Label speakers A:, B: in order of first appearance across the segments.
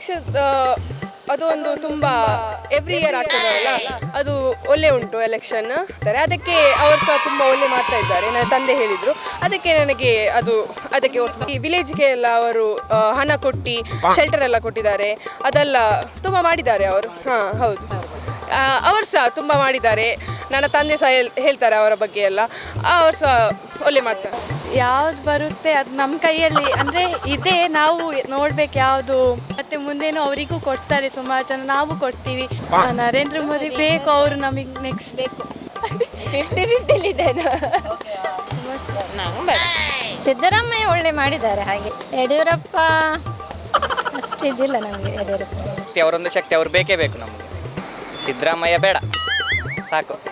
A: Election ಅದು ಒಂದು ತುಂಬ ಎವ್ರಿ ಇಯರ್ ಆಗ್ತದಲ್ಲ, ಅದು ಒಳ್ಳೆ ಉಂಟು ಎಲೆಕ್ಷನ್ ಅದಕ್ಕೆ ಅವರು ಸಹ ತುಂಬ ಒಳ್ಳೆ ಮಾಡ್ತಾ ಇದ್ದಾರೆ. ನನ್ನ ತಂದೆ ಹೇಳಿದರು. ಅದಕ್ಕೆ ನನಗೆ ಅದು, ಅದಕ್ಕೆ. ಈ ವಿಲೇಜ್ಗೆ ಎಲ್ಲ ಅವರು ಹಣ ಕೊಟ್ಟು ಶೆಲ್ಟರ್ ಎಲ್ಲ ಕೊಟ್ಟಿದ್ದಾರೆ. ಅದೆಲ್ಲ ತುಂಬ ಮಾಡಿದ್ದಾರೆ ಅವರು. ಹಾಂ, ಹೌದು. ಅವರು ಸಹ ತುಂಬ ಮಾಡಿದ್ದಾರೆ. ನನ್ನ ತಂದೆ ಸಹ ಹೇಳ್- ಹೇಳ್ತಾರೆ ಅವರ ಬಗ್ಗೆ ಎಲ್ಲ. ಅವರು ಸಹ ಒಳ್ಳೆ ಮಾಡ್ತಾರೆ.
B: ಯಾವ್ದು ಬರುತ್ತೆ ಅದು ನಮ್ಮ ಕೈಯಲ್ಲಿ. ಅಂದರೆ ಇದೆ ನಾವು ನೋಡ್ಬೇಕು ಯಾವುದು. ಮತ್ತೆ ಮುಂದೇನು ಅವರಿಗೂ ಕೊಡ್ತಾರೆ ಸುಮಾರು ಜನ ನಾವು ಕೊಡ್ತೀವಿ. ನರೇಂದ್ರ ಮೋದಿ ಬೇಕು ಅವರು ನಮಗೆ ನೆಕ್ಸ್ಟ್ ಬೇಕು
C: ಫಿಫ್ಟಿ ಫಿಫ್ಟಿಲಿದೆ ಅದು. ಸಿದ್ದರಾಮಯ್ಯ ಒಳ್ಳೆ ಮಾಡಿದ್ದಾರೆ ಹಾಗೆ. ಯಡಿಯೂರಪ್ಪ ಅಷ್ಟು ಇದಿಲ್ಲ ನಮಗೆ ಯಡಿಯೂರಪ್ಪ.
D: ಶಕ್ತಿ ಅವರೊಂದು ಶಕ್ತಿ ಅವ್ರು ಬೇಕೇ ಬೇಕು ನಮಗೆ. ಸಿದ್ದರಾಮಯ್ಯ ಬೇಡ. ಸಾಕು.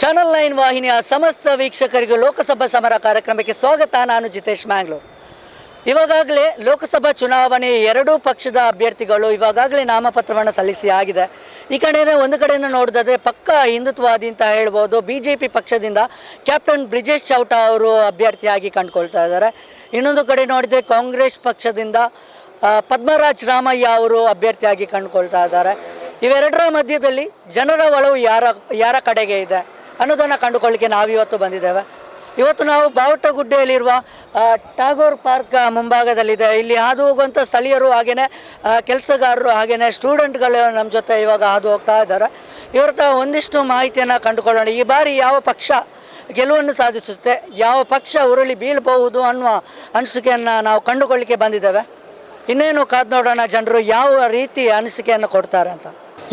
E: ಚಾನಲ್ ನೈನ್ ವಾಹಿನಿಯ ಸಮಸ್ತ ವೀಕ್ಷಕರಿಗೂ ಲೋಕಸಭಾ ಸಮರ ಕಾರ್ಯಕ್ರಮಕ್ಕೆ ಸ್ವಾಗತ. ನಾನು ಜಿತೇಶ್ ಮ್ಯಾಂಗ್ಳೂರ್. ಇವಾಗಲೇ ಲೋಕಸಭಾ ಚುನಾವಣೆ ಎರಡೂ ಪಕ್ಷದ ಅಭ್ಯರ್ಥಿಗಳು ಇವಾಗಲೇ ನಾಮಪತ್ರವನ್ನು ಸಲ್ಲಿಸಿ ಆಗಿದೆ ಈ ಕಡೆಯಿಂದ ಒಂದು ಕಡೆಯಿಂದ ನೋಡಿದ್ರೆ ಪಕ್ಕ ಹಿಂದುತ್ವವಾದಿ ಅಂತ ಹೇಳ್ಬೋದು. ಬಿ ಜೆ ಪಿ ಪಕ್ಷದಿಂದ ಕ್ಯಾಪ್ಟನ್ ಬ್ರಿಜೇಶ್ ಚೌಟ ಅವರು ಅಭ್ಯರ್ಥಿಯಾಗಿ ಕಂಡುಕೊಳ್ತಾ ಇದ್ದಾರೆ. ಇನ್ನೊಂದು ಕಡೆ ನೋಡಿದರೆ ಕಾಂಗ್ರೆಸ್ ಪಕ್ಷದಿಂದ ಪದ್ಮರಾಜ್ ರಾಮಯ್ಯ ಅವರು ಅಭ್ಯರ್ಥಿಯಾಗಿ ಕಂಡುಕೊಳ್ತಾ ಇದ್ದಾರೆ. ಇವೆರಡರ ಮಧ್ಯದಲ್ಲಿ ಜನರ ಒಲವು ಯಾರ ಯಾರ ಕಡೆಗೆ ಇದೆ? ಅನ್ನೋದನ್ನು ಕಂಡುಕೊಳ್ಳಿಕ್ಕೆ ನಾವಿವತ್ತು ಬಂದಿದ್ದೇವೆ. ಇವತ್ತು ನಾವು ಬಾವುಟಗುಡ್ಡೆಯಲ್ಲಿರುವ ಗುಡ್ಡೆಯಲ್ಲಿರುವ ಟಾಗೋರ್ ಪಾರ್ಕ್ ಮುಂಭಾಗದಲ್ಲಿದೆ. ಇಲ್ಲಿ ಹಾದು ಹೋಗುವಂಥ ಸ್ಥಳೀಯರು ಹಾಗೆಯೇ ಕೆಲಸಗಾರರು ಹಾಗೆಯೇ ಸ್ಟೂಡೆಂಟ್ಗಳು ನಮ್ಮ ಜೊತೆ ಇವಾಗ ಹಾದು ಹೋಗ್ತಾ ಇದ್ದಾರೆ. ಇವರ ಹತ್ರ ಒಂದಿಷ್ಟು ಮಾಹಿತಿಯನ್ನು ಕಂಡುಕೊಳ್ಳೋಣ. ಈ ಬಾರಿ ಯಾವ ಪಕ್ಷ ಗೆಲುವನ್ನು ಸಾಧಿಸುತ್ತೆ, ಯಾವ ಪಕ್ಷ ಉರುಳಿ ಬೀಳಬಹುದು ಅನ್ನುವ ಅನಿಸಿಕೆಯನ್ನು ನಾವು ಕಂಡುಕೊಳ್ಳಿಕ್ಕೆ ಬಂದಿದ್ದೇವೆ. ಇನ್ನೇನು ಕಾದು ನೋಡೋಣ ಜನರು, ಯಾವ ರೀತಿ ಅನಿಸಿಕೆಯನ್ನು ಕೊಡ್ತಾರೆ ಅಂತ.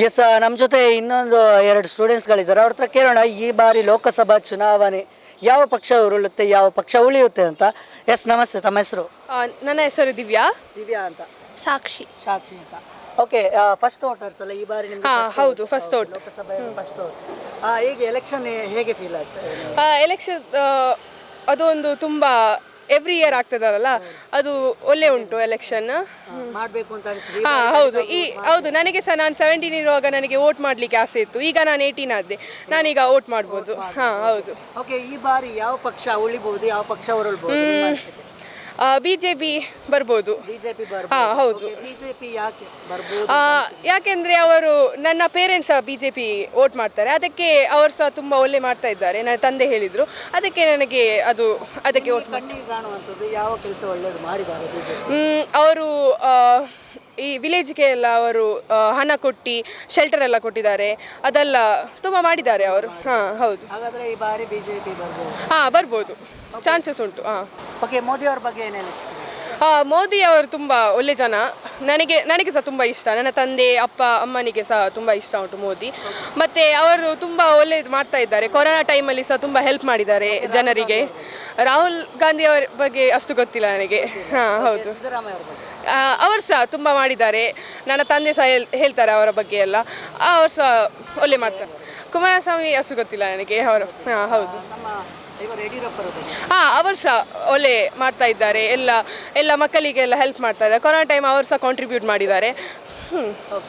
E: ಎಸ್ ನಮ್ಮ ಜೊತೆ ಇನ್ನೊಂದು ಎರಡು ಸ್ಟೂಡೆಂಟ್ಸ್ಗಳಿದ್ದಾರೆ ಅವ್ರ ಹತ್ರ ಕೇಳೋಣ ಈ ಬಾರಿ ಲೋಕಸಭಾ ಚುನಾವಣೆ ಯಾವ ಪಕ್ಷ ಉರುಳುತ್ತೆ ಯಾವ ಪಕ್ಷ ಉಳಿಯುತ್ತೆ ಅಂತ? ಎಸ್ ನಮಸ್ತೆ. ತಮ್ಮ ಹೆಸರು?
A: ನನ್ನ ಹೆಸರು ದಿವ್ಯಾ.
E: ದಿವ್ಯಾ ಅಂತ.
B: ಸಾಕ್ಷಿ.
E: ಸಾಕ್ಷಿ ಅಂತ. ಓಕೆ ಫಸ್ಟ್ ವೋಟರ್ಸ್ ಅಲ್ಲ ಈ ಬಾರಿ ನಿಮ್ಗೆ
A: ಹಾ,
E: first
A: ಹೌದು, ಫಸ್ಟ್ ವೋಟ್.
E: ಲೋಕಸಭೆ ಫಸ್ಟ್ ವೋಟ್ ಹೇಗೆ ಎಲೆಕ್ಷನ್ ಹೇಗೆ ಫೀಲ್ ಆಗ್ತದೆ
A: ಎಲೆಕ್ಷನ್ ಅದೊಂದು ಒಂದು ತುಂಬ ಎವ್ರಿ ಇಯರ್ ಆಗ್ತದಲ್ಲ ಅದು ಒಳ್ಳೆ ಉಂಟು ಎಲೆಕ್ಷನ್
E: ಮಾಡಬೇಕು ಅಂತ
A: ಹಾ ಹೌದು. ಈ ಹೌದು ನನಗೆ ಸಹ ನಾನು ಸೆವೆಂಟೀನ್ ಇರುವಾಗ ನನಗೆ ವೋಟ್ ಮಾಡ್ಲಿಕ್ಕೆ ಆಸೆ ಇತ್ತು. ಈಗ ನಾನು ಏಯ್ಟೀನ್ ಆದ್ದೆ. ನಾನೀಗ ವೋಟ್ ಮಾಡ್ಬೋದು. ಹಾ ಹೌದು.
E: ಓಕೆ ಈ ಬಾರಿ ಯಾವ ಪಕ್ಷ ಉಳಿಬಹುದು ಯಾವ ಪಕ್ಷ ಉರುಳ್ಬಹುದು
A: ಬಿ ಜೆ ಪಿ ಬರ್ಬೋದು.
E: ಬಿಜೆಪಿ
A: ಹಾ ಹೌದು.
E: ಬಿಜೆಪಿ ಯಾಕೆ ಬರ್ಬೋದು
A: ಆ, ಯಾಕೆಂದ್ರೆ ಅವರು ನನ್ನ parents B J P vote ಮಾಡ್ತಾರೆ. ಅದಕ್ಕೆ ಅವರು ಸಹ ತುಂಬ ಒಳ್ಳೆ ಮಾಡ್ತಾ ಇದ್ದಾರೆ. ನನ್ನ ತಂದೆ ಹೇಳಿದರು. ಅದಕ್ಕೆ ನನಗೆ ಅದು ಅದಕ್ಕೆ ವೋಟ್
E: ಕಣ್ಣಿಗೆ ಕಾಣುವಂಥದ್ದು ಯಾವ ಕೆಲಸ ಒಳ್ಳೇದು ಮಾಡಿದ್ದಾರೆ ಬಿಜೆಪಿ
A: ಅವರು ಈ ವಿಲೇಜ್ಗೆ ಎಲ್ಲ ಅವರು ಹಣ ಕೊಟ್ಟು ಶೆಲ್ಟರ್ ಎಲ್ಲ ಕೊಟ್ಟಿದ್ದಾರೆ. ಅದೆಲ್ಲ ತುಂಬ ಮಾಡಿದ್ದಾರೆ ಅವರು. ಹಾಂ ಹೌದು.
E: ಹಾಗಾದ್ರೆ ಈ ಬಾರಿ ಬಿಜೆಪಿ ಬರ್ಬೋದು.
A: ಹಾಂ ಬರ್ಬೋದು. ಚಾನ್ಸಸ್ ಉಂಟು ಹಾಂ.
E: ಓಕೆ ಮೋದಿ ಅವ್ರ ಬಗ್ಗೆ ಏನು
A: ಮೋದಿ ಅವರು ತುಂಬ ಒಳ್ಳೆ ಜನ. ನನಗೆ ನನಗೆ ಸಹ ತುಂಬ ಇಷ್ಟ. ನನ್ನ ತಂದೆ ಅಪ್ಪ ಅಮ್ಮನಿಗೆ ಸಹ ತುಂಬ ಇಷ್ಟ ಉಂಟು ಮೋದಿ. ಮತ್ತೆ ಅವರು ತುಂಬ ಒಳ್ಳೇದು ಮಾಡ್ತಾ ಇದ್ದಾರೆ. ಕೊರೋನಾ ಟೈಮಲ್ಲಿ ಸಹ ತುಂಬ ಹೆಲ್ಪ್ ಮಾಡಿದ್ದಾರೆ ಜನರಿಗೆ. ರಾಹುಲ್ ಗಾಂಧಿ ಅವರ ಬಗ್ಗೆ ಅಷ್ಟು ಗೊತ್ತಿಲ್ಲ ನನಗೆ. ಹಾಂ ಹೌದು.
E: ಸಿದ್ದರಾಮಯ್ಯ ಅವ್ರ ಬಗ್ಗೆ
A: ಆ, ಅವರು ಸಹ ತುಂಬ ಮಾಡಿದ್ದಾರೆ. ನನ್ನ ತಂದೆ ಸಹ ಹೇಳ್- ಹೇಳ್ತಾರೆ ಅವರ ಬಗ್ಗೆ ಎಲ್ಲ. ಅವರು ಸಹ ಒಳ್ಳೆ ಮಾಡ್ತಾರೆ. ಕುಮಾರಸ್ವಾಮಿ ಅಸು ಗೊತ್ತಿಲ್ಲ ನನಗೆ ಅವರು. ಹಾಂ ಹೌದು. ಹಾಂ ಅವರು ಸಹ ಒಳ್ಳೆ ಮಾಡ್ತಾ ಇದ್ದಾರೆ. ಎಲ್ಲ ಎಲ್ಲ ಮಕ್ಕಳಿಗೆಲ್ಲ ಹೆಲ್ಪ್ ಮಾಡ್ತಾ ಇದ್ದಾರೆ. ಕೊರೋನಾ ಟೈಮ್ ಅವರು ಸಹ ಕಾಂಟ್ರಿಬ್ಯೂಟ್ ಮಾಡಿದ್ದಾರೆ. ಹ್ಞೂ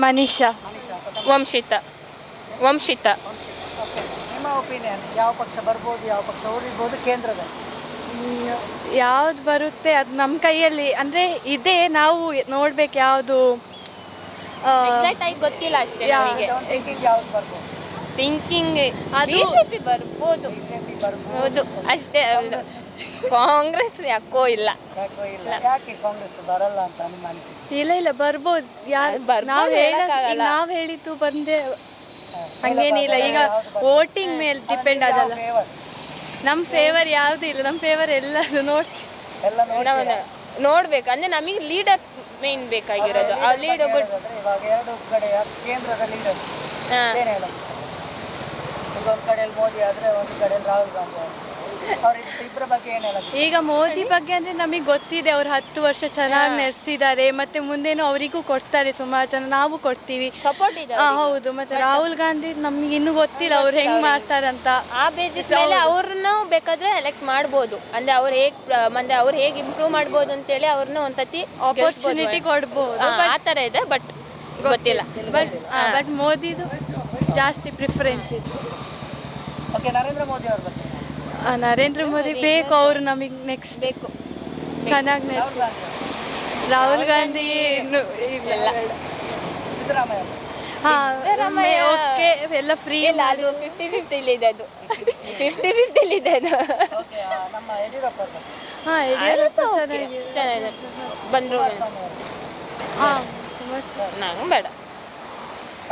B: ಮನೀಷಾ.
C: ವಂಶಿತ. ವಂಶಿತ.
E: ನಿಮ್ಮ ಒಪಿನಿಯನ್ ಯಾವ ಪಕ್ಷ ಬರ್ಬೋದು ಯಾವ ಪಕ್ಷ ಉಳಿಬೋದು ಕೇಂದ್ರದಲ್ಲಿ?
B: ಯಾವ್ದು ಬರುತ್ತೆ ಅದು ನಮ್ಮ ಕೈಯಲ್ಲಿ. ಅಂದರೆ ಇದೆ ನಾವು ನೋಡ್ಬೇಕು ಯಾವುದು
C: ಗೊತ್ತಿಲ್ಲ ಅಷ್ಟೇ ನಮಗೆ.
E: ಥಿಂಕಿಂಗ್
C: ಬಿಜೆಪಿ ಬರ್ಬೋದು? ಹೌದು ಅಷ್ಟೇ ಕಾಂಗ್ರೆಸ್. ಯಾಕೋ ಇಲ್ಲ.
E: ಯಾಕೋ ಇಲ್ಲ. ಯಾಕೆ ಕಾಂಗ್ರೆಸ್ ಬರಲ್ಲ ಅಂತ ನಿಮ್ಮ ಅನಿಸಿಕೆ?
B: ಇಲ್ಲ ಇಲ್ಲ ಬರ್ಬೋದು. ಯಾರು ನಾವು ನಾವು ಹೇಳಿದ್ದು ಬಂದೆ ಹಂಗೇನಿಲ್ಲ. ಈಗ ವೋಟಿಂಗ್ ಮೇಲೆ ಡಿಪೆಂಡ್ ಅದಲ್ಲ
E: ಫೇವರ್
B: ನಮ್ಮ ಫೇವರ್ ಯಾವುದೂ ಇಲ್ಲ ನಮ್ಮ ಫೇವರ್ ಎಲ್ಲದು ನೋಡಿ.
E: ಎಲ್ಲ ನೋಡಿ
C: ನೋಡ್ಬೇಕು. ಅಂದ್ರೆ ನಮಗೆ ಲೀಡರ್ ಮೇನ್ ಬೇಕಾಗಿರೋದು. ಆ ಲೀಡರ್
E: ಹೇಳೋದಾದ್ರೆ ಇವಾಗ ಎರಡು ಕಡೆಯ ಕೇಂದ್ರದ ಲೀಡರ್ಸ್
C: ಹಾ.
E: ಏನು ಹೇಳೋದು? ಈಗ ಒಂದು ಕಡೆಯಲ್ಲಿ ಮೋದಿ ಆದ್ರೆ ಒಂದು ಕಡೆಯಲ್ಲಿ ರಾಹುಲ್ ಗಾಂಧಿ ಆದ್ರೆ.
B: ಈಗ ಮೋದಿ ಬಗ್ಗೆ ಅಂದ್ರೆ ನಮಗೆ ಗೊತ್ತಿದೆ ಅವ್ರು ಹತ್ತು ವರ್ಷ ಚೆನ್ನಾಗಿ ನಡೆಸಿದ್ದಾರೆ ಮತ್ತೆ ಮುಂದೇನು ಅವರಿಗೂ ಕೊಡ್ತಾರೆ ಸುಮಾರು ಜನ ನಾವು ಕೊಡ್ತೀವಿ. ಹೌದು ಮತ್ತೆ ರಾಹುಲ್ ಗಾಂಧಿ ನಮ್ಗೆ ಇನ್ನು ಗೊತ್ತಿಲ್ಲ ಅವ್ರು ಹೆಂಗ್ ಮಾಡ್ತಾರಂತ.
C: ಆ ಬೇಸಿಸ್ ಮೇಲೆ ಅವ್ರನ್ನು ಬೇಕಾದ್ರೆ ಎಲೆಕ್ಟ್ ಮಾಡ್ಬೋದು. ಅಂದ್ರೆ ಅವ್ರು ಹೇಗ್ ಅಂದ್ರೆ ಅವ್ರು ಹೇಗೆ ಇಂಪ್ರೂವ್ ಮಾಡ್ಬೋದು ಅಂತೇಳಿ ಅವ್ರನ್ನ ಒಂದ್ಸತಿ
B: ಆಪರ್ಚುನಿಟಿ ಕೊಡ್ಬೋದು.
C: ಆ ಥರ ಇದೆ ಬಟ್ ಗೊತ್ತಿಲ್ಲ.
B: ಬಟ್ ಬಟ್ ಮೋದಿದು ಜಾಸ್ತಿ ಪ್ರಿಫರೆನ್ಸ್ ಇದೆ.
E: ಓಕೆ ನರೇಂದ್ರ ಮೋದಿ ಅವ್ರ ಬಗ್ಗೆ.
B: ನರೇಂದ್ರ ಮೋದಿ ಬೇಕು ಅವರು ನಮಗೆ ನೆಕ್ಸ್ಟ್
C: ಬೇಕು.
B: ಚೆನ್ನಾಗಿ ನೆಕ್ಸ್ಟ್
E: ರಾಹುಲ್ ಗಾಂಧಿ.
F: ಇನ್ನು ಇಲ್ಲ
E: ಸಿದ್ದರಾಮಯ್ಯ.
F: ಹಾ. ಓಕೆ ಎಲ್ಲ ಫ್ರೀ
G: ಇಲ್ಲ ಅದು ಫಿಫ್ಟಿ ಫಿಫ್ಟಿಲಿದೆ ಅದು. ಫಿಫ್ಟಿ ಅದು.
E: ಓಕೆ ನಮ್ಮ ಯಡಿಯೂರಪ್ಪ
F: ಹಾ ಯಡಿಯೂರಪ್ಪ ಚೆನ್ನಾಗಿದೆ
G: ಬಂದರು.
F: ಹಾಂ
G: ನಾನು ಬೇಡ.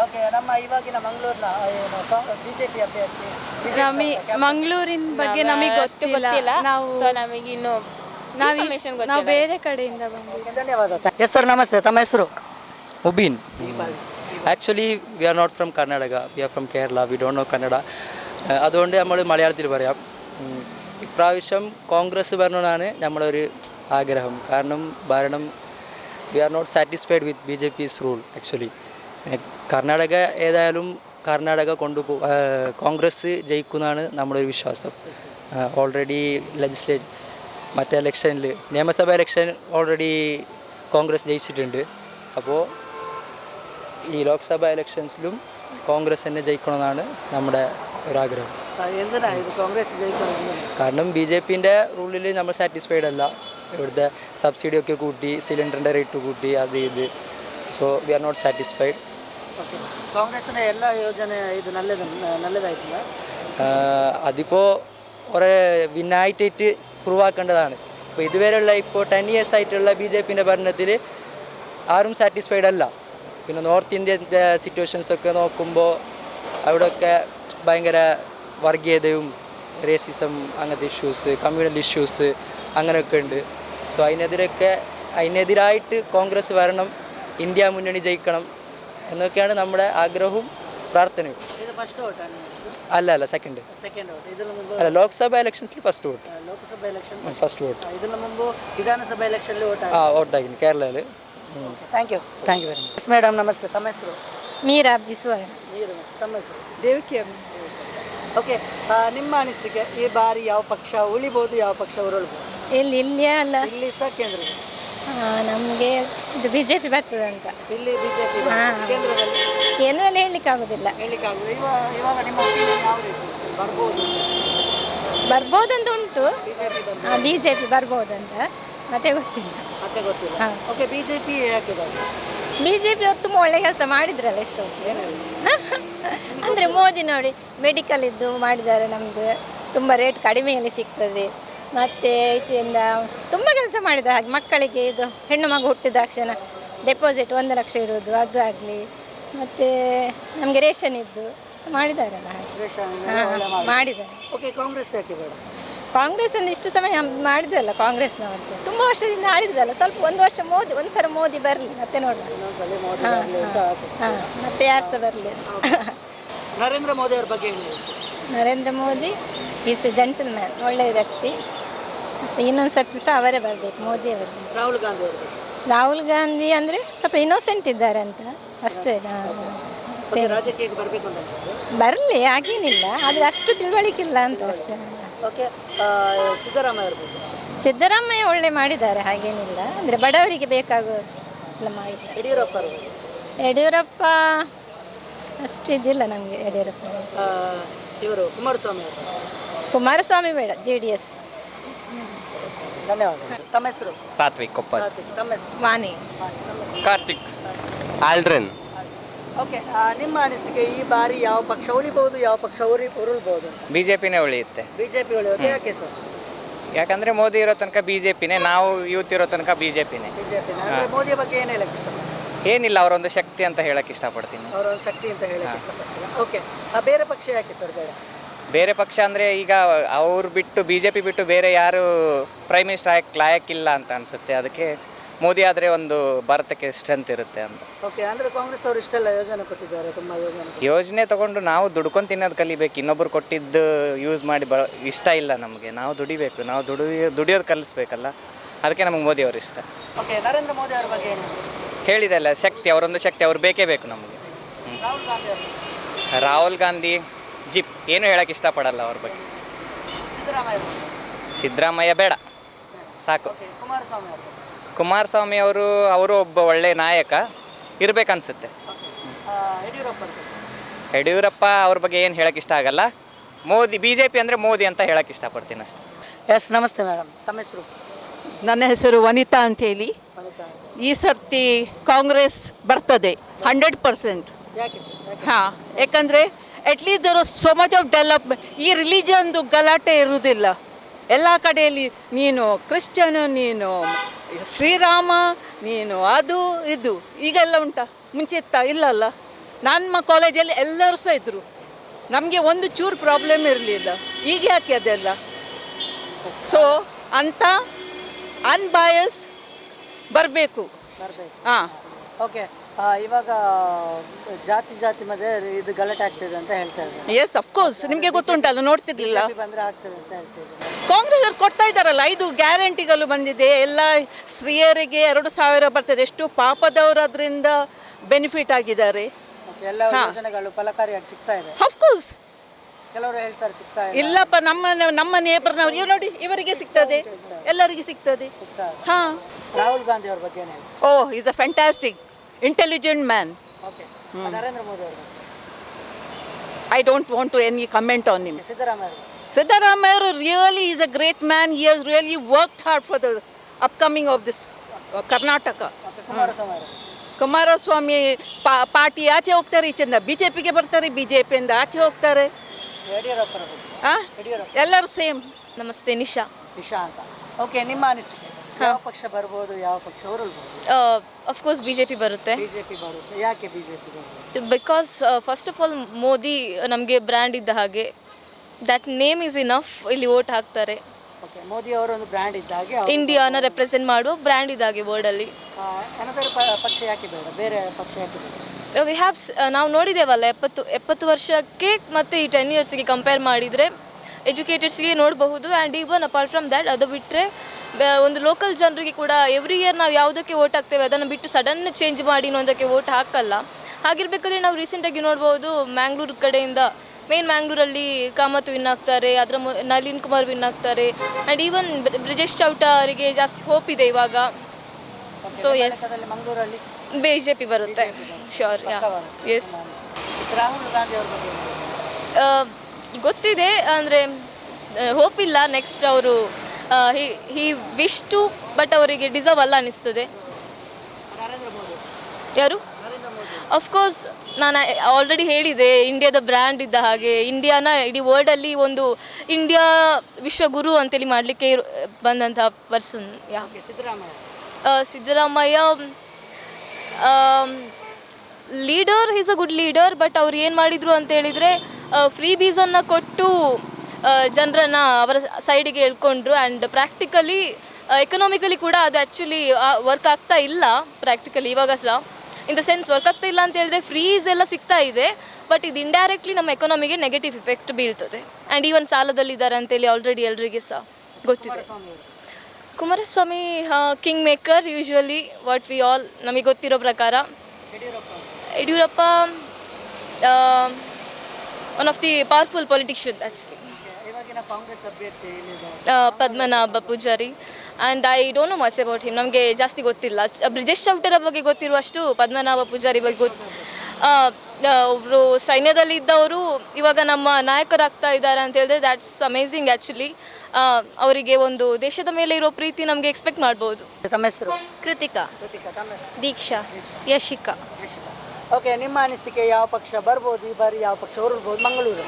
E: ಓಕೆ ನಮ್ಮ ಇವಾಗಿನ ಮಂಗಳೂರಿನ ಏನು ಬಿಜೆಪಿ ಅಭ್ಯರ್ಥಿ
F: ನಮಿ ಮಂಗಳೂರಿನ ಬಗ್ಗೆ ನಮಗೆ
G: ಅಷ್ಟು
F: ಗೊತ್ತಿಲ್ಲ
G: ಗೊತ್ತಿಲ್ಲ
F: ನಾವು
G: ಸೊ ನಮಗಿನ್ನು
F: ನಾವು
G: information
F: ಇಸ್- ನಾವು
G: ಗೊತ್ತಿಲ್ಲ.
F: ಬೇರೆ ಕಡೆಯಿಂದ ಬಂದಿದ್ದೀವಿ
E: ಧನ್ಯವಾದ ಎಸ್ ಸರ್ ನಮಸ್ತೆ ತಮ್ಮ ಹೆಸರು
H: Mubin. Actually we are not from Karnataka we are from Kerala we don't know Kannada eh അതുകൊണ്ട് നമ്മൾ മലയാളത്തിൽ പറയാം ഉം. ഇപ്രാവശ്യം കോൺഗ്രസ് വരണമെന്നാണ് നമ്മളൊരു ആഗ്രഹം കാരണം ഭരണം we are not satisfied with B J P's rule actually Karnataka ഏതായാലും കർണാടക കൊണ്ടുപോ കോൺഗ്രസ് ജയിക്കുന്നതാണ് നമ്മുടെ ഒരു വിശ്വാസം ഓൾറെഡി ലെജിസ്ലേറ്റ് മറ്റേ ഇലക്ഷനിൽ നിയമസഭാ ഇലക്ഷൻ ഓൾറെഡി കോൺഗ്രസ് ജയിച്ചിട്ടുണ്ട്. അപ്പോൾ ഈ ലോക്സഭാ ഇലക്ഷൻസിലും കോൺഗ്രസ് തന്നെ ജയിക്കണമെന്നാണ് നമ്മുടെ ഒരാഗ്രഹം? കാരണം ബി ജെ പിന്റെ റൂളിൽ നമ്മൾ സാറ്റിസ്ഫൈഡ് അല്ല. ഇവിടുത്തെ സബ്സിഡിയൊക്കെ കൂട്ടി സിലിണ്ടറിന്റെ റേറ്റ് കൂട്ടി അത് ഇത്. So we are not satisfied
E: okay ಕಾಂಗ್ರೆಸ್ನ ಎಲ್ಲ ಯೋಜನೆ ಇದು ನಲ್ಲದ ನಲ್ಲದಾಯ್ತಿಲ್ಲ
H: അതിപ്പോൾ കുറേ വിന്നായിട്ടായിട്ട് പ്രൂവ് ആക്കേണ്ടതാണ് ഇപ്പോൾ ഇതുവരെയുള്ള ഇപ്പോൾ ടെൻ ഇയേഴ്സ് ആയിട്ടുള്ള ബി ജെ പിൻ്റെ ഭരണത്തിൽ ആരും സാറ്റിസ്ഫൈഡ് അല്ല പിന്നെ നോർത്ത് ഇന്ത്യൻ്റെ സിറ്റുവേഷൻസ് ഒക്കെ നോക്കുമ്പോൾ അവിടെയൊക്കെ ഭയങ്കര വർഗീയതയും റേസിസം അങ്ങനത്തെ ഇഷ്യൂസ് കമ്മ്യൂണൽ ഇഷ്യൂസ് അങ്ങനെയൊക്കെ ഉണ്ട് സോ അതിനെതിരൊക്കെ അതിനെതിരായിട്ട് കോൺഗ്രസ് വരണം ഇന്ത്യ മുന്നണി ജയിക്കണം എന്നൊക്കെയാണ് നമ്മുടെ ആഗ്രഹവും പ്രാർത്ഥനയും
E: ಇದು ಫಸ್ಟ್ ಓಟ್
H: ಅಲ್ಲ ಅಲ್ಲ ಸೆಕೆಂಡ್
E: ಸೆಕೆಂಡ್ ಓಟ್ ಇದರ ಮುಂಬು
H: ಅಲ್ಲ Lok Sabha ಎಲೆಕ್ಷನ್ಸ್ಲಿ first vote
E: Lok Sabha
H: election first vote
E: ಇದರ ಮುಂಬು ವಿಧಾನಸಭಾ ಎಲೆಕ್ಷನ್ ಓಟ್
H: ಹಾಂ ವೋಟ್ ಆಗಿನಿ ಕೇರಳದಲ್ಲಿ
E: thank you thank you very much madam ನಮಸ್ತೆ ತಮ್ಮ ಹೆಸರು
G: ಮೀರಾ ಬಿಸುವರ್ಣ
E: ನೀರು ತಮ್ಮ ಹೆಸರು ದೇವಕಿ ಓಕೆ ನಿಮ್ಮ ಅನಿಸಿಕೆ ಈ ಬಾರಿ ಯಾವ ಪಕ್ಷ ಉಳಿಬೋದು ಯಾವ ಪಕ್ಷ ಉರುಳ್ಬೋದು
G: ಇಲ್ಲಿ ಇಲ್ಲಿಯೇ ಅಲ್ಲ
E: ಇಲ್ಲಿ ಸಹ ಕೇಂದ್ರ
G: ನಮಗೆ ಇದು ಬಿ ಜೆ ಪಿ ಬರ್ತದೆ ಅಂತ.
E: ಇಲ್ಲಿ ಬಿಜೆಪಿ ಕೇಂದ್ರದಲ್ಲಿ?
G: ಕೇಂದ್ರದಲ್ಲಿ ಹೇಳಲಿಕ್ಕೆ ಆಗೋದಿಲ್ಲ
E: ಹೇಳಿಕ್ಕಾಗುದು ಇವಾಗ ಇವಾಗ ನಿಮ್ಮ ಒಪಿನಿಯನ್ ಯಾವ ರೀತಿ ಬರ್ಬೋದು.
G: ಬರ್ಬೋದಂತ ಉಂಟು.
E: ಬಿಜೆಪಿ ಬಂದು
G: ಬಿ ಜೆ ಪಿ ಬರ್ಬೋದಂತ. ಮತ್ತೆ ಗೊತ್ತಿಲ್ಲ.
E: ಮತ್ತೆ ಗೊತ್ತಿಲ್ಲ. ಓಕೆ ಬಿಜೆಪಿ ಯಾಕೆ ಪಿ
G: ಬಿ ಜೆ ಪಿ ಅವ್ರು ತುಂಬ ಒಳ್ಳೆ ಕೆಲಸ ಮಾಡಿದ್ರಲ್ಲ ಎಷ್ಟು ಅಂದರೆ ಮೋದಿ ನೋಡಿ ಮೆಡಿಕಲ್ ಇದ್ದು ಮಾಡಿದ್ದಾರೆ ನಮ್ದು. ತುಂಬ ರೇಟ್ ಕಡಿಮೆಯಲ್ಲಿ ಸಿಗ್ತದೆ. ಮತ್ತು ಈಚೆಯಿಂದ ತುಂಬ ಕೆಲಸ ಮಾಡಿದ ಹಾಗೆ ಮಕ್ಕಳಿಗೆ ಇದು ಹೆಣ್ಣು ಮಗು ಹುಟ್ಟಿದ ತಕ್ಷಣ ಡೆಪಾಸಿಟ್ ಒಂದು ಲಕ್ಷ ಇಡೋದು ಅದು ಆಗಲಿ ಮತ್ತೆ ನಮಗೆ ರೇಷನ್ ಇದ್ದು ಮಾಡಿದಾರಲ್ಲ ಹಾಗೆ. ಮಾಡಿದ್ದಾರೆ.
E: ಓಕೆ ಕಾಂಗ್ರೆಸ್ ಯಾಕೆ ಬೇಡ?
G: ಕಾಂಗ್ರೆಸ್ ಅಂದ್ರೆ ಇಷ್ಟು ಸಮಯ ಮಾಡಿದ್ರಲ್ಲ ಕಾಂಗ್ರೆಸ್ನವರು ಸಹ. ತುಂಬ ವರ್ಷದಿಂದ ಆಡಿದ್ರಲ್ಲ ಸ್ವಲ್ಪ ಒಂದು ವರ್ಷ ಮೋದಿ ಒಂದು ಸಲ ಮೋದಿ ಬರಲಿ ಮತ್ತೆ ನೋಡೋಣ ಮತ್ತೆ ಯಾರು ಸಹ ಬರಲಿ
E: ನರೇಂದ್ರ ಮೋದಿ ಅವ್ರ ಬಗ್ಗೆ
G: Narendra Modi is a gentleman ಒಳ್ಳೆಯ ವ್ಯಕ್ತಿ. ಇನ್ನೊಂದು ಸರ್ತಿ ಸಹ ಅವರೇ ಬರಬೇಕು ಮೋದಿ ಅವರು.
E: ರಾಹುಲ್ ಗಾಂಧಿ ಅವ್ರ.
G: ರಾಹುಲ್ ಗಾಂಧಿ ಅಂದರೆ ಸ್ವಲ್ಪ ಇನ್ನೋಸೆಂಟ್ ಇದ್ದಾರೆ ಅಂತ ಅಷ್ಟೇ
E: ರಾಜಕೀಯಕ್ಕೆ ಬರಬೇಕು ಅಂತ
G: ಬರಲಿ ಹಾಗೇನಿಲ್ಲ ಆದರೆ ಅಷ್ಟು ತಿಳುವಳಿಕೆ ಇಲ್ಲ ಅಂತ ಅಷ್ಟೇ.
E: ಓಕೆ ಸಿದ್ದರಾಮಯ್ಯ ಅವರು.
G: ಸಿದ್ದರಾಮಯ್ಯ ಒಳ್ಳೆ ಮಾಡಿದ್ದಾರೆ ಹಾಗೇನಿಲ್ಲ. ಅಂದರೆ ಬಡವರಿಗೆ ಬೇಕಾಗೋ ಎಲ್ಲ ಮಾಡಿದ್ದಾರೆ.
E: ಯಡಿಯೂರಪ್ಪ
G: ಅಷ್ಟು ಇದಿಲ್ಲ ನಮಗೆ ಯಡಿಯೂರಪ್ಪ.
E: ಇವರು ಕುಮಾರಸ್ವಾಮಿ ಅವರು.
G: ಕುಮಾರಸ್ವಾಮಿ ಬೇಡ ಜೆ ಡಿ ಎಸ್
E: ಧನ್ಯವಾದ ತಮ್ಮ ಹೆಸರು?
D: ಸಾತ್ವಿಕ್ ಕೊಪ್ಪ
E: ಕಾರ್ತಿಕ್. ತಮ್ಮ ಹೆಸರು?
G: ವಾಣಿ
D: ಕಾರ್ತಿಕ್.
I: ಆಲ್ಡ್ರನ್.
E: ಓಕೆ ನಿಮ್ಮ ಅನಿಸಿಕೆ ಈ ಬಾರಿ ಯಾವ ಪಕ್ಷ ಉಳಿಬಹುದು ಯಾವ ಪಕ್ಷ ಉರಿ ಉರುಳ್ಬಹುದು?
D: ಬಿ ಜೆ ಪಿನೇ ಉಳಿಯುತ್ತೆ.
E: ಬಿಜೆಪಿ ಉಳಿಯೋದು ಯಾಕೆ ಸರ್?
D: ಯಾಕಂದ್ರೆ ಮೋದಿ ಇರೋ ತನಕ ಬಿ ಜೆ ಪಿನೇ ನಾವು ಯೂತ್ ಇರೋ ತನಕ ಬಿ ಜೆ ಪಿನೇ
E: ಮೋದಿಯ ಬಗ್ಗೆ ಏನು ಹೇಳಕ್ಕೆ ಇಷ್ಟ?
D: ಏನಿಲ್ಲ ಅವರೊಂದು ಶಕ್ತಿ ಅಂತ ಹೇಳಕ್ಕೆ ಇಷ್ಟಪಡ್ತೀನಿ.
E: ಅವರೊಂದು ಶಕ್ತಿ ಅಂತ ಹೇಳಕ್ಕೆ ಇಷ್ಟಪಡ್ತೀನಿ ಓಕೆ ಬೇರೆ ಪಕ್ಷ ಯಾಕೆ ಸರ್ ಬೇಡ?
D: ಬೇರೆ ಪಕ್ಷ ಅಂದರೆ ಈಗ ಅವ್ರು ಬಿಟ್ಟು ಬಿ ಜೆ ಪಿ ಬಿಟ್ಟು ಬೇರೆ ಯಾರು ಪ್ರೈಮ್ ಮಿನಿಸ್ಟರ್ ಕ್ಲಾಯಕ್ ಲಾಯಕ್ಕಿಲ್ಲ ಅಂತ ಅನಿಸುತ್ತೆ. ಅದಕ್ಕೆ ಮೋದಿ ಆದರೆ ಒಂದು ಭಾರತಕ್ಕೆ ಸ್ಟ್ರೆಂತ್ ಇರುತ್ತೆ ಅಂತ.
E: ಓಕೆ ಅಂದರೆ ಕಾಂಗ್ರೆಸ್ ಅವರು ಇಷ್ಟೆಲ್ಲ ಯೋಜನೆ ಕೊಟ್ಟಿದ್ದಾರೆ ತುಂಬಾ ಯೋಜನೆ
D: ಯೋಜನೆ ತಗೊಂಡು ನಾವು ದುಡ್ಕೊಂಡು ತಿನ್ನೋದು ಕಲಿಬೇಕು. ಇನ್ನೊಬ್ರು ಕೊಟ್ಟಿದ್ದು ಯೂಸ್ ಮಾಡಿ ಬ ಇಷ್ಟ ಇಲ್ಲ ನಮಗೆ. ನಾವು ದುಡಿಬೇಕು. ನಾವು ದುಡಿ ದುಡಿಯೋದು ಕಲಿಸ್ಬೇಕಲ್ಲ. ಅದಕ್ಕೆ ನಮಗೆ ಮೋದಿ ಅವರು ಇಷ್ಟ.
E: ಓಕೆ ನರೇಂದ್ರ ಮೋದಿ ಅವ್ರ ಬಗ್ಗೆ ಹೇಳಿದೆ
D: ಹೇಳಿದೆಲ್ಲ ಶಕ್ತಿ ಅವರೊಂದು ಶಕ್ತಿ ಅವ್ರು ಬೇಕೇ ಬೇಕು ನಮಗೆ.
E: ರಾಹುಲ್ ಗಾಂಧಿ
D: ಜಿಪ್ ಏನು ಹೇಳಕ್ಕೆ ಇಷ್ಟಪಡಲ್ಲ ಅವ್ರ ಬಗ್ಗೆ.
E: ಸಿದ್ದರಾಮಯ್ಯ
D: ಬೇಡ. ಸಾಕು.
E: ಓಕೆ ಕುಮಾರಸ್ವಾಮಿ ಅವರು.
D: ಅವರು ಅವರು ಒಬ್ಬ ಒಳ್ಳೆ ನಾಯಕ ಇರಬೇಕನ್ಸುತ್ತೆ.
E: ಯಡಿಯೂರಪ್ಪ ಅವರು
D: ಬಗ್ಗೆ ಏನು ಹೇಳಕ್ಕೆ ಇಷ್ಟ ಆಗಲ್ಲ. ಮೋದಿ ಬಿ ಜೆ ಪಿ ಅಂದರೆ ಮೋದಿ ಅಂತ ಹೇಳಕ್ಕೆ ಇಷ್ಟಪಡ್ತೀನಿ ಅಷ್ಟೇ.
E: ಎಸ್ ನಮಸ್ತೆ ಮೇಡಮ್. ತಮ್ಮ ಹೆಸರು?
J: ನನ್ನ ಹೆಸರು ವನಿತಾ ಅಂತೇಳಿ.
I: ಈ ಸರ್ತಿ ಕಾಂಗ್ರೆಸ್ ಬರ್ತದೆ ಹಂಡ್ರೆಡ್ ಪರ್ಸೆಂಟ್.
E: ಯಾಕೆ ಸರ್? ಯಾಕೆ?
I: ಹಾಂ ಯಾಕಂದರೆ at least there so much of development ಈ ರಿಲಿಜನ್ದು ಗಲಾಟೆ ಇರುವುದಿಲ್ಲ. ಎಲ್ಲ ಕಡೆಯಲ್ಲಿ ನೀನು ಕ್ರಿಶ್ಚಿಯನ್ ನೀನು ಶ್ರೀರಾಮ ನೀನು ಅದು ಇದು. ಈಗೆಲ್ಲ ಉಂಟಾ? ಮುಂಚೆ ಇತ್ತ? ಇಲ್ಲಲ್ಲ ನಮ್ಮ ಕಾಲೇಜಲ್ಲಿ ಎಲ್ಲರೂ ಸಹ ಇದ್ದರು ನಮಗೆ ಒಂದು ಚೂರು ಪ್ರಾಬ್ಲಮ್ ಇರಲಿಲ್ಲ. ಈಗ ಯಾಕೆ ಅದೆಲ್ಲ? ಸೊ ಅಂತ ಅನ್ಬಯಸ್ ಬರಬೇಕು. ಹಾಂ.
E: ಓಕೆ ಇವಾಗ ಜಾತಿ ಜಾತಿ ಮಧ್ಯೆ ಇದು ಗಲಾಟೆ ಆಗ್ತಿದೆ ಅಂತ ಹೇಳ್ತಾರೆ ಇದ್ದಾರೆ.
I: ಎಸ್ ಅಫ್ಕೋರ್ಸ್ ನಿಮಗೆ ಗೊತ್ತುಂಟಲ್ಲ ನೋಡ್ತಿರ್ಲಿಲ್ಲ.
E: ಬಂದ್ರೆ ಆಗ್ತದೆ ಅಂತ ಹೇಳ್ತಿದ್ದಾರೆ.
I: ಕಾಂಗ್ರೆಸ್ ಅವ್ರು ಕೊಡ್ತಾ ಇದ್ದಾರಲ್ಲ ಐದು ಗ್ಯಾರಂಟಿಗಳು ಬಂದಿದೆ. ಎಲ್ಲ ಸ್ತ್ರೀಯರಿಗೆ ಎರಡು ಸಾವಿರ ಬರ್ತದೆ. ಎಷ್ಟು ಪಾಪದವರು ಅದರಿಂದ ಬೆನಿಫಿಟ್ ಆಗಿದ್ದಾರೆ.
E: ಎಲ್ಲ ಯೋಜನೆಗಳು ಫಲಕಾರಿಯಾಗಿ ಸಿಗ್ತಾ ಇದೆ.
I: ಅಫ್ಕೋರ್ಸ್
E: ಕೆಲವರು ಹೇಳ್ತಾರೆ ಸಿಗ್ತಾ ಇಲ್ಲ.
I: ಇಲ್ಲಪ್ಪ ನಮ್ಮ ನಮ್ಮ ನೇಬರ್ನವ್ರು ಇವ್ ನೋಡಿ ಇವರಿಗೆ ಸಿಗ್ತದೆ. ಎಲ್ಲರಿಗೆ ಸಿಗ್ತದೆ.
E: ಹಾ ಇದೆ.
I: ಹಾಂ.
E: ರಾಹುಲ್ ಗಾಂಧಿ ಅವ್ರ ಬಗ್ಗೆ ಏನು
I: ಓ is a fantastic intelligent man
E: okay Narendra Modi ಅವ್ರ.
I: I don't want to any comment on ನಿಮ್
E: ಸಿದ್ದರಾಮಯ್ಯ ಅವ್ರ.
I: really is a great man. He has really worked hard for the upcoming of this uh, Karnataka.
E: ಮತ್ತೆ ಕುಮಾರಸ್ವಾಮಿ ಅವರು.
I: Party ಆಚೆ ಹೋಗ್ತಾರೆ ಈಚೆಯಿಂದ B J ಪಿಗೆ ಬರ್ತಾರೆ B J ಪಿಯಿಂದ ಆಚೆ ಹೋಗ್ತಾರೆ ಎಲ್ಲರೂ ಸೇಮ್.
F: ನಮಸ್ತೆ ನಿಶಾ.
E: ನಿಶಾ ಅಂತ. ಓಕೆ ನಿಮ್ಮ ಅನಿಸಿಕೆ. ಯಾವ ಪಕ್ಷ ಬರ್ಬೋದು ಯಾವ ಪಕ್ಷ ಹೊರಲ್ಬೋದು
F: of course B J P ಬರುತ್ತೆ.
E: ಬಿಜೆಪಿ ಬರುತ್ತೆ. ಯಾಕೆ ಬಿಜೆಪಿ ಬರುತ್ತೆ?
F: Because first of all Modi ನಮಗೆ ಬ್ರ್ಯಾಂಡ್ ಇದ್ದ ಹಾಗೆ. ದ್ಯಾಟ್ ನೇಮ್ ಇಸ್ ಇನಫ್ ಇಲ್ಲಿ ವೋಟ್ ಹಾಕ್ತಾರೆ.
E: ಓಕೆ ಮೋದಿ ಅವರ ಒಂದು ಬ್ರ್ಯಾಂಡ್ ಇದ್ದಾಗೆ ಅವ್ರು-
F: ಇಂಡಿಯಾನ ರೆಪ್ರೆಸೆಂಟ್ ಮಾಡುವ ಬ್ರ್ಯಾಂಡ್ ಇದ್ದ ಹಾಗೆ
E: ವರ್ಲ್ಡ್ ಅಲ್ಲಿ. ಪ- ಪಕ್ಷ ಯಾಕೆ ಬೇಡ? ಬೇರೆ ಪಕ್ಷ ಯಾಕೆ ಬೇಡ?
F: ವಿ ಹ್ಯಾವ್ ನಾವು ನೋಡಿದ್ದೇವಲ್ಲ ಎಪ್ಪತ್ತು ಎಪ್ಪತ್ತು ವರ್ಷಕ್ಕೆ ಮತ್ತು ಈ ಟೆನ್ ಇಯರ್ಸ್ಗೆ ಕಂಪೇರ್ ಮಾಡಿದರೆ ಎಜುಕೇಟೆಡ್ಸ್ಗೆ ನೋಡಬಹುದು and even apart from that ಅದು ಬಿಟ್ಟರೆ ಒಂದು ಲೋಕಲ್ ಜನರಿಗೆ ಕೂಡ ಎವ್ರಿ ಇಯರ್ ನಾವು ಯಾವುದಕ್ಕೆ ವೋಟ್ ಹಾಕ್ತೇವೆ ಅದನ್ನು ಬಿಟ್ಟು ಸಡನ್ ಚೇಂಜ್ ಮಾಡಿ ಇನ್ನೊಂದಕ್ಕೆ ವೋಟ್ ಹಾಕಲ್ಲ. ಹಾಗಿರ್ಬೇಕಾದ್ರೆ ನಾವು ರೀಸೆಂಟಾಗಿ ನೋಡ್ಬೋದು ಮ್ಯಾಂಗ್ಳೂರು ಕಡೆಯಿಂದ ಮೇನ್ ಮ್ಯಾಂಗ್ಳೂರಲ್ಲಿ ಕಾಮತ್ ವಿನ್ ಆಗ್ತಾರೆ ಅದರ ನಳಿನ್ ಕುಮಾರ್ ವಿನ್ ಆಗ್ತಾರೆ ಆ್ಯಂಡ್ ಈವನ್ ಬ್ರಿಜೇಶ್ ಚೌಟ ಅವರಿಗೆ ಜಾಸ್ತಿ ಹೋಪ್ ಇದೆ ಇವಾಗ.
E: So yes
F: B J P ಬರುತ್ತೆ.
E: Sure yeah yes Rahul Gandhi?
F: ಗೊತ್ತಿದೆ ಅಂದರೆ ಹೋಪ್ ಇಲ್ಲ. ನೆಕ್ಸ್ಟ್ ಅವರು ಹಿ ವಿಶ್ ಟು ಬಟ್ ಅವರಿಗೆ ಡಿಸರ್ವ್ ಅಲ್ಲ ಅನಿಸ್ತದೆ. ಯಾರು? ಅಫ್ಕೋರ್ಸ್ ನಾನು ಆಲ್ರೆಡಿ ಹೇಳಿದೆ ಇಂಡಿಯಾದ ಬ್ರ್ಯಾಂಡ್ ಇದ್ದ ಹಾಗೆ ಇಂಡಿಯಾನ ಇಡೀ ವರ್ಲ್ಡಲ್ಲಿ ಒಂದು ಇಂಡಿಯಾ ವಿಶ್ವಗುರು ಅಂತೇಳಿ ಮಾಡಲಿಕ್ಕೆ ಬಂದಂಥ ಪರ್ಸನ್
E: ಯಾಕೆ
F: Siddaramaiah. Siddaramaiah leader is a good leader but ಅವ್ರು ಏನು ಮಾಡಿದರು ಅಂತ ಹೇಳಿದರೆ ಫ್ರೀ ಬೀಸನ್ನು ಕೊಟ್ಟು ಜನರನ್ನು ಅವರ ಸೈಡಿಗೆ ಎಳ್ಕೊಂಡ್ರು ಆ್ಯಂಡ್ ಪ್ರಾಕ್ಟಿಕಲಿ ಎಕನಾಮಿಕಲಿ ಕೂಡ ಅದು ಆ್ಯಕ್ಚುಲಿ ವರ್ಕ್ ಆಗ್ತಾ ಇಲ್ಲ ಪ್ರಾಕ್ಟಿಕಲಿ ಇವಾಗ ಸಹ. ಇನ್ ದ ಸೆನ್ಸ್ ವರ್ಕ್ ಆಗ್ತಾ ಇಲ್ಲ ಅಂತ ಹೇಳಿದ್ರೆ ಫ್ರೀಸ್ ಎಲ್ಲ ಸಿಗ್ತಾ ಇದೆ ಬಟ್ ಇದು ಇಂಡೈರೆಕ್ಟ್ಲಿ ನಮ್ಮ ಎಕನಾಮಿಗೆ ನೆಗೆಟಿವ್ ಇಫೆಕ್ಟ್ ಬೀಳ್ತದೆ. ಆ್ಯಂಡ್ ಈವನ್ ಸಾಲದಲ್ಲಿದ್ದಾರೆ ಅಂತೇಳಿ ಆಲ್ರೆಡಿ ಎಲ್ರಿಗೆ ಸಹ ಗೊತ್ತಿದೆ. Kumaraswamy king maker usually what we all ನಮಗೆ ಗೊತ್ತಿರೋ ಪ್ರಕಾರ. Yediyurappa one of the powerful politician actually
E: Okay, ಇವಾಗಿನ ಕಾಂಗ್ರೆಸ್ ಅಭ್ಯರ್ಥಿ ಏನಿದೆ
F: Padmanabha Poojary. And I don't know much about him ನಮಗೆ ಜಾಸ್ತಿ ಗೊತ್ತಿಲ್ಲ. ಬ್ರಿಜೇಶ್ ಚೌಟರ ಬಗ್ಗೆ ಗೊತ್ತಿರುವಷ್ಟು ಪದ್ಮನಾಭ ಪೂಜಾರಿ ಬಗ್ಗೆ ಗೊತ್ತು ಒಬ್ಬರು ಸೈನ್ಯದಲ್ಲಿ ಇದ್ದವರು ಇವಾಗ ನಮ್ಮ ನಾಯಕರಾಗ್ತಾ ಇದ್ದಾರೆ ಅಂತ ಹೇಳಿದ್ರೆ ದ್ಯಾಟ್ಸ್ ಅಮೇಝಿಂಗ್ ಆ್ಯಕ್ಚುಲಿ ಅವರಿಗೆ ಒಂದು ದೇಶದ ಮೇಲೆ ಇರೋ ಪ್ರೀತಿ ನಮಗೆ ಎಕ್ಸ್ಪೆಕ್ಟ್ ಮಾಡ್ಬೋದು.
E: ತಮ್ಮ ಹೆಸರು?
F: ಕೃತಿಕಾ. ದೀಕ್ಷಾ. ಯಶಿಕಾ.
E: ಓಕೆ ನಿಮ್ಮ ಅನಿಸಿಕೆ ಯಾವ ಪಕ್ಷ ಬರ್ಬೋದು? ಈ ಬಾರಿ ಯಾವ ಪಕ್ಷ ಹೊರಡ್ಬೋದು? ಮಂಗಳೂರು.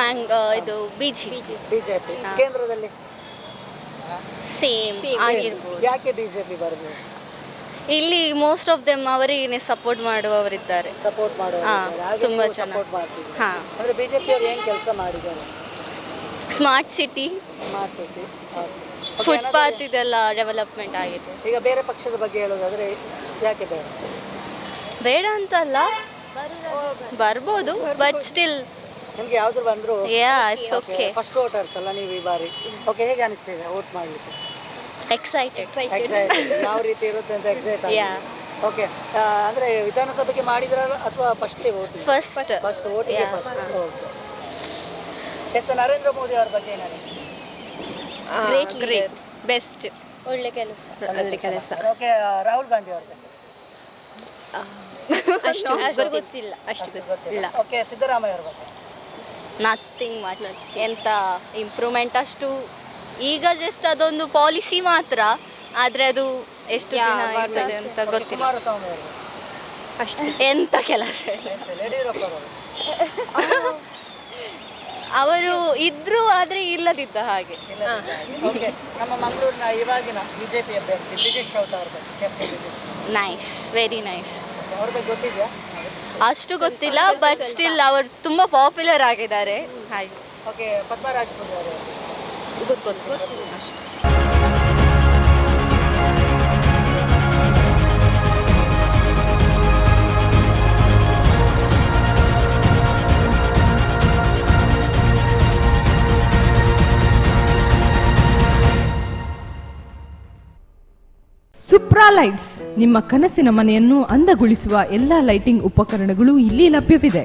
J: ಮ್ಯಾಂಗ್ ಇದು ಬೀಚಿ
E: ಬಿಜೆಪಿ ಕೇಂದ್ರದಲ್ಲಿ?
J: ಸೇಮ್ ಆಗಿರ್ಬೋದು
E: ಯಾಕೆ ಬಿಜೆಪಿ ಬರ್ಬೋದು
J: ಇಲ್ಲಿ ಮೋಸ್ಟ್ ಆಫ್ ದೆಮ್ ಅವರಿಗೆ ಸಪೋರ್ಟ್ ಮಾಡುವವರಿದ್ದಾರೆ.
E: ಸಪೋರ್ಟ್ ಮಾಡುವ
J: ಹಾ, ತುಂಬಾ ಜನ.
E: ಸಪೋರ್ಟ್ ಮಾಡ್ತೀವಿ
J: ಹಾ.
E: ಅಂದ್ರೆ ಬಿಜೆಪಿ ಅವ್ರು ಏನು ಕೆಲಸ ಮಾಡಿದ್ದಾರೆ?
J: ಸ್ಮಾರ್ಟ್ ಸಿಟಿ
E: ಮಾಡ್ಸೈತಿ
J: ಫುಟ್ಪಾತ್ ಇದೆಲ್ಲ ಡೆವಲಪ್ಮೆಂಟ್ ಆಗಿದೆ.
E: ಈಗ ಬೇರೆ ಪಕ್ಷದ ಬಗ್ಗೆ ಹೇಳೋದಾದ್ರೆ ಯಾಕೆ ಬೇಡ?
J: ಬೇಡ ಅಂತಲ್ಲ ಬರ್ಬೋದು ಬಟ್ ಸ್ಟಿಲ್
E: ನಿಮ್ಗೆ ಯಾವ್ದು ಬಂದ್ರು?
J: Yeah it's okay
E: first voters ಅಲ್ಲ ನೀವು ಈ ಬಾರಿ. ಓಕೆ ಹೇಗೆ ಅನಿಸ್ತಿದೆ ವೋಟ್ ಮಾಡ್ಲಿಕ್ಕೆ?
J: ಎಕ್ಸೈಟೆಡ್
E: ಎಕ್ಸೈಟೆಡ್ ಯಾವ ರೀತಿ ಇರುತ್ತೆ ಅಂತ ಎಕ್ಸೈಟ್
J: ಯಾ
E: ಓಕೆ ಅಂದ್ರೆ ವಿಧಾನಸಭೆಗೆ ಮಾಡಿದ್ರಲ್ಲ ಅಥವಾ first vote
J: first
E: first vote first yes Narendra Modi ಅವ್ರ ಬಗ್ಗೆ ಏನಾದ್ರು
J: ಗ್ರೇಟ್ ಗ್ರೇಟ್ ಬೆಸ್ಟ್ ಒಳ್ಳೆ ಕೆಲಸ. ಒಳ್ಳೆ ಕೆಲಸ.
E: ಓಕೆ ರಾಹುಲ್ ಗಾಂಧಿ ಅವ್ರ ಬಗ್ಗೆ.
J: ಅಷ್ಟು ಅಷ್ಟು ಗೊತ್ತಿಲ್ಲ. ಅಷ್ಟು ಗೊತ್ತಿಲ್ಲ.
E: ಓಕೆ ಸಿದ್ದರಾಮಯ್ಯ ಅವ್ರ ಬಗ್ಗೆ.
J: ನಥಿಂಗ್ ಮಚ್ ಎಂತ ಇಂಪ್ರೂವ್ಮೆಂಟ್ ಅಷ್ಟು ಈಗ ಜಸ್ಟ್ ಅದೊಂದು ಪಾಲಿಸಿ ಮಾತ್ರ ಆದರೆ ಅದು ಎಷ್ಟು ದಿನ ಇರ್ತದೆ ಅಂತ ಗೊತ್ತಿಲ್ಲ.
E: ಅಷ್ಟೇ
J: ಎಂತ ಕೆಲಸ
E: ಅವರು
J: ಇದ್ರು ಆದರೆ ಇಲ್ಲದಿದ್ದ ಹಾಗೆ.
E: ನಮ್ಮ ಮಂಗಳೂರಿನ ಇವಾಗಿನ ಬಿಜೆಪಿ ಅಭ್ಯರ್ಥಿ
J: ನೈಸ್ ವೆರಿ ನೈಸ್
E: ಅವ್ರ ಬಗ್ಗೆ ಗೊತ್ತಿದೆಯಾ?
J: ಅಷ್ಟು ಗೊತ್ತಿಲ್ಲ ಬಟ್ ಸ್ಟಿಲ್ ಅವರು ತುಂಬ ಪಾಪ್ಯುಲರ್ ಆಗಿದ್ದಾರೆ. ಹಾಯ್
E: ಓಕೆ ಪದ್ಮರಾಜಪುರಿ ಅವರು.
J: ಗೊತ್ತು ಅಷ್ಟು.
K: ಸುಪ್ರಾ ಲೈಟ್ಸ್ ನಿಮ್ಮ ಕನಸಿನ ಮನೆಯನ್ನು ಅಂದಗೊಳಿಸುವ ಎಲ್ಲ ಲೈಟಿಂಗ್ ಉಪಕರಣಗಳು ಇಲ್ಲಿ ಲಭ್ಯವಿದೆ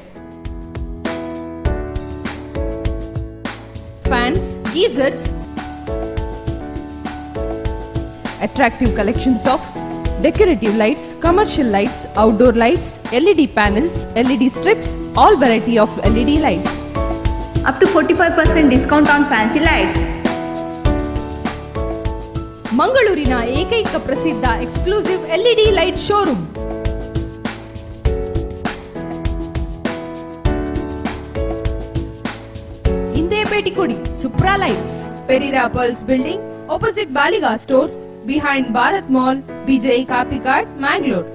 K: fans geysers attractive collections of decorative lights commercial lights outdoor lights LED panels LED strips all variety of LED lights
L: up to 45% discount on fancy lights.
K: ಮಂಗಳೂರಿನ ಏಕೈಕ ಪ್ರಸಿದ್ಧ ಎಕ್ಸ್ಕ್ಲೂಸಿವ್ ಎಲ್ಇಡಿ ಲೈಟ್ ಶೋರೂಮ್. ಹಿಂದೆ ಭೇಟಿ ಕೊಡಿ Supra lights. Pereira pearls building opposite Baliga stores behind Bharat mall, Bejai Kapikad, Mangalore.